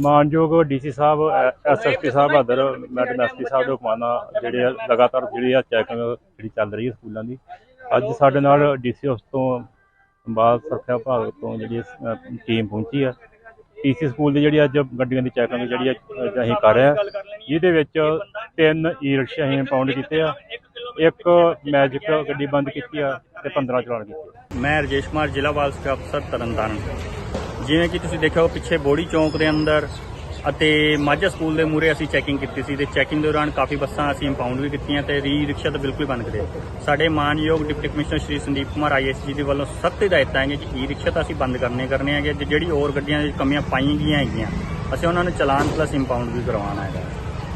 ਮਾਨਯੋਗ ਡੀਸੀ ਸਾਹਿਬ ਐਸਐਸਪੀ ਸਾਹਿਬ ਬਹਾਦਰ ਮੈਡਮ ਐਸਪੀ ਸਾਹਿਬ ਦੇ ਹੁਕਮਾਂ ਜਿਹੜੇ ਆ ਲਗਾਤਾਰ ਜਿਹੜੀ ਆ ਚੈਕਿੰਗ ਜਿਹੜੀ ਚੱਲ ਰਹੀ ਹੈ ਸਕੂਲਾਂ ਦੀ ਅੱਜ ਸਾਡੇ ਨਾਲ ਡੀਸੀ ਹਾਊਸ ਤੋਂ ਬਾਲ ਸੁਰੱਖਿਆ ਵਿਭਾਗ ਤੋਂ ਜਿਹੜੀ ਟੀਮ ਪਹੁੰਚੀ ਆ। ਟੀਸੀ ਸਕੂਲ ਦੀ ਜਿਹੜੀ ਅੱਜ ਗੱਡੀਆਂ ਦੀ ਚੈਕਿੰਗ ਜਿਹੜੀ ਅਸੀਂ ਕਰ ਰਹੇ ਆ। ਜਿਹਦੇ ਵਿੱਚ ਤਿੰਨ ਈ ਰਿਕਸ਼ਾ ਅਸੀਂ ਇੰਪਾਊਂਡ ਕੀਤੇ ਆ। ਇੱਕ ਮੈਜਿਕ ਗੱਡੀ ਬੰਦ ਕੀਤੀ ਆ ਤੇ 15 ਚਲਾਨ ਕੀਤੇ ਮੈਂ ਰਜੇਸ਼ ਕੁਮਾਰ ਜ਼ਿਲ੍ਹਾ ਬਾਲ ਸੁਰੱਖਿਆ ਅਫਸਰ ਤਰਨਤਾਰਨ। ਜਿਵੇਂ ਕਿ ਤੁਸੀਂ ਦੇਖਿਆ ਉਹ ਪਿੱਛੇ ਬੋੜੀ ਚੌਂਕ ਦੇ ਅੰਦਰ ਅਤੇ ਮਾਝਾ ਸਕੂਲ ਦੇ ਮੂਹਰੇ ਅਸੀਂ ਚੈਕਿੰਗ ਕੀਤੀ ਸੀ ਤੇ ਚੈਕਿੰਗ ਦੌਰਾਨ ਕਾਫੀ ਬੱਸਾਂ ਅਸੀਂ ਇੰਪਾਊਂਡ ਵੀ ਕੀਤੀਆਂ ਤੇ ਰੀ ਰਿਕਸ਼ਾ ਤਾਂ ਬਿਲਕੁਲ ਬੰਦ ਕਰੇ ਸਾਡੇ ਮਾਨਯੋਗ deputy commissioner Shri Sandeep Kumar IAS ਦੇ ਵੱਲੋਂ ਸਖਤ ਹਦਾਇਤਾਂ ਹੈਗੀਆਂ ਕਿ ਈ ਰਿਕਸ਼ਾ ਤਾਂ ਅਸੀਂ ਬੰਦ ਕਰਨੇ ਕਰਨੇ ਹੈਗੇ, ਤੇ ਜਿਹੜੀ ਹੋਰ ਗੱਡੀਆਂ ਦੀ ਕਮੀਆਂ ਪਾਈਆਂ ਗਈਆਂ ਹੈਗੀਆਂ, ਅਸੀਂ ਉਹਨਾਂ ਨੂੰ ਚਲਾਨ ਪਲੱਸ ਇੰਪਾਊਂਡ ਵੀ ਕਰਵਾਉਣਾ ਹੈਗਾ।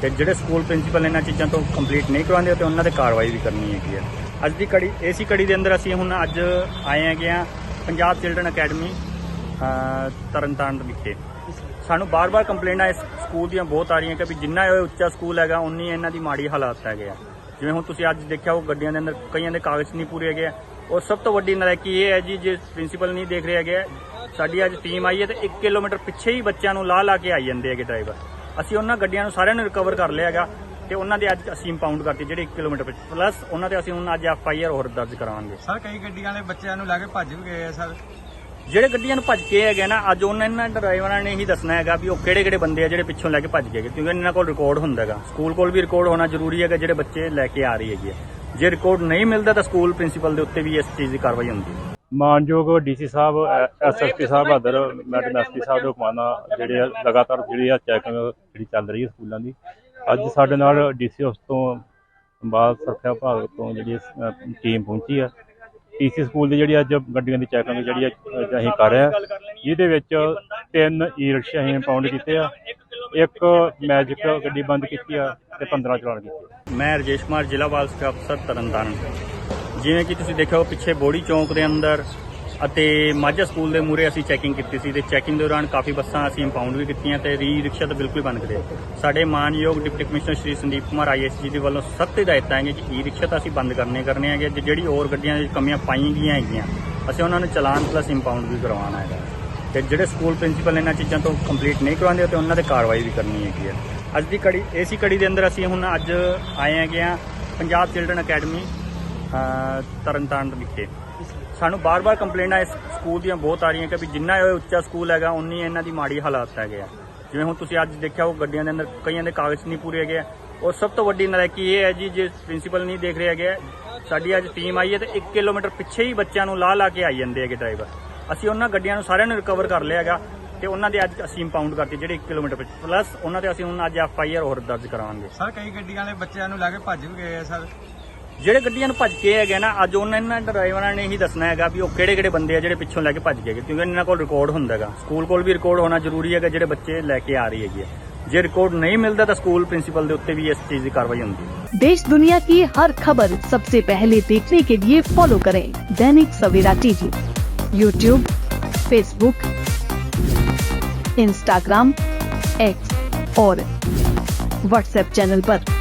ਤੇ ਜਿਹੜੇ ਸਕੂਲ ਪ੍ਰਿੰਸੀਪਲ ਇਹਨਾਂ ਚੀਜ਼ਾਂ ਤੋਂ ਕੰਪਲੀਟ ਨਹੀਂ ਕਰਵਾਉਂਦੇ ਤੇ ਉਹਨਾਂ ਤੇ ਕਾਰਵਾਈ ਵੀ ਕਰਨੀ ਹੈਗੀ ਹੈ। ਅੱਜ ਦੀ ਕੜੀ ਏਸੀ ਕੜੀ ਦੇ ਅੰਦਰ ਅਸੀਂ ਹੁਣ ਅੱਜ ਆਏ ਹੈਗੇ ਆ ਪੰਜਾਬ ਚਿਲਡਰਨ ਅਕੈਡਮੀ ਤਰਨਤਾਰਨ ਵਿਖੇ ਸਾਨੂੰ ਬਾਰ-ਬਾਰ ਕੰਪਲੇਂਟਾਂ ਇਸ ਸਕੂਲ ਦੀਆਂ ਬਹੁਤ ਆ ਰਹੀਆਂ ਕਿ ਵੀ ਜਿੰਨਾ ਇਹ ਉੱਚਾ ਸਕੂਲ ਹੈਗਾ ਉਨੀ ਇਹਨਾਂ ਦੀ ਮਾੜੀ ਹਾਲਾਤ ਹੈਗੇ ਆ। ਜਿਵੇਂ ਹੁਣ ਤੁਸੀਂ ਅੱਜ ਦੇਖਿਆ ਉਹ ਗੱਡੀਆਂ ਦੇ ਅੰਦਰ ਕਈਆਂ ਦੇ ਕਾਗਜ਼ ਨਹੀਂ ਪੂਰੇ ਹੈਗੇ ਔਰ ਸਭ ਤੋਂ ਵੱਡੀ ਨਲਾਇਕੀ ਇਹ ਹੈ ਜੀ, ਜੇ ਪ੍ਰਿੰਸੀਪਲ ਨਹੀਂ ਦੇਖ ਰਿਹਾ ਹੈਗੇ, ਸਾਡੀ ਅੱਜ ਟੀਮ ਆਈ ਹੈ ਤੇ 1 ਕਿਲੋਮੀਟਰ ਪਿੱਛੇ ਹੀ ਬੱਚਿਆਂ ਨੂੰ ਲਾ ਲਾ ਕੇ ਆਈ ਜਾਂਦੇ ਹੈਗੇ ਡਰਾਈਵਰ। ਅਸੀਂ ਉਹਨਾਂ ਗੱਡੀਆਂ ਨੂੰ ਸਾਰਿਆਂ ਨੂੰ ਰਿਕਵਰ ਕਰ ਲਿਆ ਹੈਗਾ ਤੇ ਉਹਨਾਂ ਦੇ ਅੱਜ ਅਸੀਂ ਇੰਪਾਊਂਡ ਕਰਤੀ, ਜਿਹੜੇ 1 ਕਿਲੋਮੀਟਰ ਪਿੱਛੇ। ਪਲੱਸ ਉਹਨਾਂ ਤੇ ਅਸੀਂ ਹੁਣ ਅੱਜ ਐਫ ਆਈ ਆਰ ਹੋਰ ਦਰਜ ਕਰਾਵਾਂਗੇ। ਸਰ ਕਈ ਗੱਡੀਆਂ ਵਾਲੇ ਬੱਚਿਆਂ ਨੂੰ ਲਾ ਕੇ ਭੱਜ ਵੀ ਗਏ ਆ, ਸਰ। ਜਿਹੜੇ ਗੱਡੀਆਂ ਨੂੰ ਭੱਜ ਕੇ ਹੈਗੇ ਨਾ, ਅੱਜ ਉਹਨਾਂ ਇਹਨਾਂ ਡਰਾਈਵਰਾਂ ਨੇ ਹੀ ਦੱਸਣਾ ਹੈਗਾ ਵੀ ਉਹ ਕਿਹੜੇ ਕਿਹੜੇ ਬੰਦੇ ਆ ਜਿਹੜੇ ਪਿੱਛੋਂ ਲੈ ਕੇ ਭੱਜ ਗਏ ਕਿਉਂਕਿ ਇਹਨਾਂ ਕੋਲ ਰਿਕਾਰਡ ਹੁੰਦਾ ਹੈਗਾ। ਸਕੂਲ ਕੋਲ ਵੀ ਰਿਕਾਰਡ ਹੋਣਾ ਜ਼ਰੂਰੀ ਹੈਗਾ, ਜਿਹੜੇ ਬੱਚੇ ਲੈ ਕੇ ਆ ਰਹੀ ਹੈਗੀ ਹੈ ਜੇ ਰਿਕਾਰਡ ਨਹੀਂ ਮਿਲਦਾ ਤਾਂ ਸਕੂਲ ਪ੍ਰਿੰਸੀਪਲ ਦੇ ਉੱਤੇ ਵੀ ਇਸ ਚੀਜ਼ ਦੀ ਕਾਰਵਾਈ ਹੁੰਦੀ ਹੈ। ਮਾਨਯੋਗ ਡੀਸੀ ਸਾਹਿਬ ਐਸਐਸਪੀ ਸਾਹਿਬ ਬਹਾਦਰ ਮੈਡਮ ਐਸਪੀ ਸਾਹਿਬ ਦੇ ਹੁਕਮਾਂ ਨਾਲ ਜਿਹੜੇ ਲਗਾਤਾਰ ਜਿਹੜੀ ਆ ਚੈਕਿੰਗ ਜਿਹੜੀ ਚੱਲ ਰਹੀ ਹੈ ਸਕੂਲਾਂ ਦੀ। ਅੱਜ ਸਾਡੇ ਨਾਲ ਡੀਸੀ ਹਾਊਸ ਤੋਂ ਬਾਅਦ ਸੁਰੱਖਿਆ ਵਿਭਾਗ ਤੋਂ ਜਿਹੜੀ ਟੀਮ ਪਹੁੰਚੀ ਆ। ਟੀਸੀ ਸਕੂਲ ਦੀ ਜਿਹੜੀ ਅੱਜ ਗੱਡੀਆਂ ਦੀ ਚੈਕਿੰਗ ਜਿਹੜੀ ਅੱਜ ਅਸੀਂ ਕਰ ਰਹੇ ਆ ਜਿਹਦੇ ਵਿੱਚ ਤਿੰਨ ਈ ਰਿਕਸ਼ੇ ਅਸੀਂ ਇੰਪਾਊਂਡ ਕੀਤੇ ਆ, ਇੱਕ ਮੈਜਿਕ ਗੱਡੀ ਬੰਦ ਕੀਤੀ ਆ ਤੇ 15 ਚਲਾਨ ਕੀਤੇ ਮੈਂ ਰਜੇਸ਼ ਕੁਮਾਰ, ਜ਼ਿਲ੍ਹਾ ਬਾਲ ਸੁਰੱਖਿਆ ਅਫਸਰ ਤਰਨਤਾਰਨ। ਜਿਵੇਂ ਕਿ ਤੁਸੀਂ ਦੇਖਿਆ ਪਿੱਛੇ ਬੋੜੀ ਚੌਂਕ ਦੇ ਅੰਦਰ ਅਤੇ ਮਾਝਾ ਸਕੂਲ ਦੇ ਮੂਹਰੇ ਅਸੀਂ ਚੈਕਿੰਗ ਕੀਤੀ ਸੀ ਤੇ ਚੈਕਿੰਗ ਦੌਰਾਨ ਕਾਫੀ ਬੱਸਾਂ ਅਸੀਂ ਇੰਪਾਊਂਡ ਵੀ ਕੀਤੀਆਂ ਤੇ ਰੀ ਰਿਕਸ਼ਾ ਤਾਂ ਬਿਲਕੁਲ ਬੰਦ ਕਰੇ ਸਾਡੇ ਮਾਨਯੋਗ deputy commissioner Shri Sandeep Kumar IAS ਦੇ ਵੱਲੋਂ ਸਖਤ ਹਦਾਇਤਾਂ ਹੈਗੀਆਂ ਕਿ ਈ ਰਿਕਸ਼ਾ ਤਾਂ ਅਸੀਂ ਬੰਦ ਕਰਨੇ ਕਰਨੇ ਹੈਗੇ ਤੇ ਜਿਹੜੀ ਹੋਰ ਗੱਡੀਆਂ ਦੀ ਕਮੀਆਂ ਪਾਈਆਂ ਗਈਆਂ ਹੈਗੀਆਂ ਅਸੀਂ ਉਹਨਾਂ ਨੂੰ ਚਲਾਨ ਪਲੱਸ ਇੰਪਾਊਂਡ ਵੀ ਕਰਵਾਉਣਾ ਹੈਗਾ। ਤੇ ਜਿਹੜੇ ਸਕੂਲ ਪ੍ਰਿੰਸੀਪਲ ਇਹਨਾਂ ਚੀਜ਼ਾਂ ਤੋਂ ਕੰਪਲੀਟ ਨਹੀਂ ਕਰਵਾਉਂਦੇ ਤੇ ਉਹਨਾਂ ਤੇ ਕਾਰਵਾਈ ਵੀ ਕਰਨੀ ਹੈਗੀ ਹੈ ਅੱਜ ਦੀ ਕੜੀ ਏਸੀ ਕੜੀ ਦੇ ਅੰਦਰ ਅਸੀਂ ਹੁਣ ਅੱਜ ਆਏ ਹੈਗੇ ਆ ਪੰਜਾਬ ਚਿਲਡਰਨ ਅਕੈਡਮੀ ਅ, ਤਰਨਤਾਰਨ ਵਿਖੇ। ਸਾਨੂੰ ਬਾਰ-ਬਾਰ ਕੰਪਲੇਂਟਾਂ ਇਸ ਸਕੂਲ ਦੀਆਂ ਬਹੁਤ ਆ ਰਹੀਆਂ ਕਿ ਵੀ ਜਿੰਨਾ ਇਹ ਉੱਚਾ ਸਕੂਲ ਹੈਗਾ ਉਨੀ ਇਹਨਾਂ ਦੀ ਮਾੜੀ ਹਾਲਾਤ ਹੈਗੇ ਆ। ਜਿਵੇਂ ਹੁਣ ਤੁਸੀਂ ਅੱਜ ਦੇਖਿਆ ਉਹ ਗੱਡੀਆਂ ਦੇ ਅੰਦਰ ਕਈਆਂ ਦੇ ਕਾਗਜ਼ ਨਹੀਂ ਪੂਰੇ ਹੈਗੇ ਔਰ ਸਭ ਤੋਂ ਵੱਡੀ ਨਲਾਇਕੀ ਇਹ ਹੈ ਜੀ, ਜੇ ਪ੍ਰਿੰਸੀਪਲ ਨਹੀਂ ਦੇਖ ਰਿਹਾ ਹੈਗੇ, ਸਾਡੀ ਅੱਜ ਟੀਮ ਆਈ ਹੈ ਤੇ 1 ਕਿਲੋਮੀਟਰ ਪਿੱਛੇ ਹੀ ਬੱਚਿਆਂ ਨੂੰ ਲਾ ਲਾ ਕੇ ਆਈ ਜਾਂਦੇ ਹੈਗੇ ਡਰਾਈਵਰ। ਅਸੀਂ ਉਹਨਾਂ ਗੱਡੀਆਂ ਨੂੰ ਸਾਰਿਆਂ ਨੂੰ ਰਿਕਵਰ ਕਰ ਲਿਆ ਹੈਗਾ ਤੇ ਉਹਨਾਂ ਦੇ ਅੱਜ ਅਸੀਂ ਇੰਪਾਊਂਡ ਕਰਤੀ ਜਿਹੜੇ 1 ਕਿਲੋਮੀਟਰ ਪਿੱਛੇ। ਪਲੱਸ ਉਹਨਾਂ ਤੇ ਅਸੀਂ ਹੁਣ ਅੱਜ ਐਫ ਆਈ ਆਰ ਹੋਰ ਦਰਜ ਕਰਾਵਾਂਗੇ। ਸਰ ਕਈ ਗੱਡੀਆਂ ਵਾਲੇ ਬੱਚਿਆਂ ਨੂੰ ਲਾ ਕੇ ਭੱਜ ਵੀ ਗਏ ਆ, ਸਰ। ਜਿਹੜੇ ਗੱਡੀਆਂ ਨੂੰ ਭੱਜ ਕੇ ਹੈਗੇ ਨਾ ਅੱਜ ਉਹਨਾਂ ਇਹਨਾਂ ਡਰਾਈਵਰਾਂ ਨੇ ਹੀ ਦੱਸਣਾ ਹੈਗਾ ਵੀ ਉਹ ਕਿਹੜੇ ਕਿਹੜੇ ਬੰਦੇ ਆ ਜਿਹੜੇ ਪਿੱਛੋਂ ਲੈ ਕੇ ਭੱਜ ਗਏ ਕਿਉਂਕਿ ਇਹਨਾਂ ਕੋਲ ਰਿਕਾਰਡ ਹੁੰਦਾ ਹੈਗਾ ਸਕੂਲ ਕੋਲ ਵੀ ਰਿਕਾਰਡ ਹੋਣਾ ਜ਼ਰੂਰੀ ਹੈਗਾ ਜਿਹੜੇ ਬੱਚੇ ਲੈ ਕੇ ਆ ਰਹੀ ਹੈਗੀ ਹੈ ਜੇ ਰਿਕਾਰਡ ਨਹੀਂ ਮਿਲਦਾ ਤਾਂ ਸਕੂਲ ਪ੍ਰਿੰਸੀਪਲ ਦੇ ਉੱਤੇ ਵੀ ਇਸ ਚੀਜ਼ ਦੀ ਕਾਰਵਾਈ ਹੁੰਦੀ ਹੈ देश दुनिया की हर खबर सबसे पहले देखने के लिए फॉलो करें Dainik Savera TV YouTube Facebook Instagram X और व्हाट्सएप चैनल पर।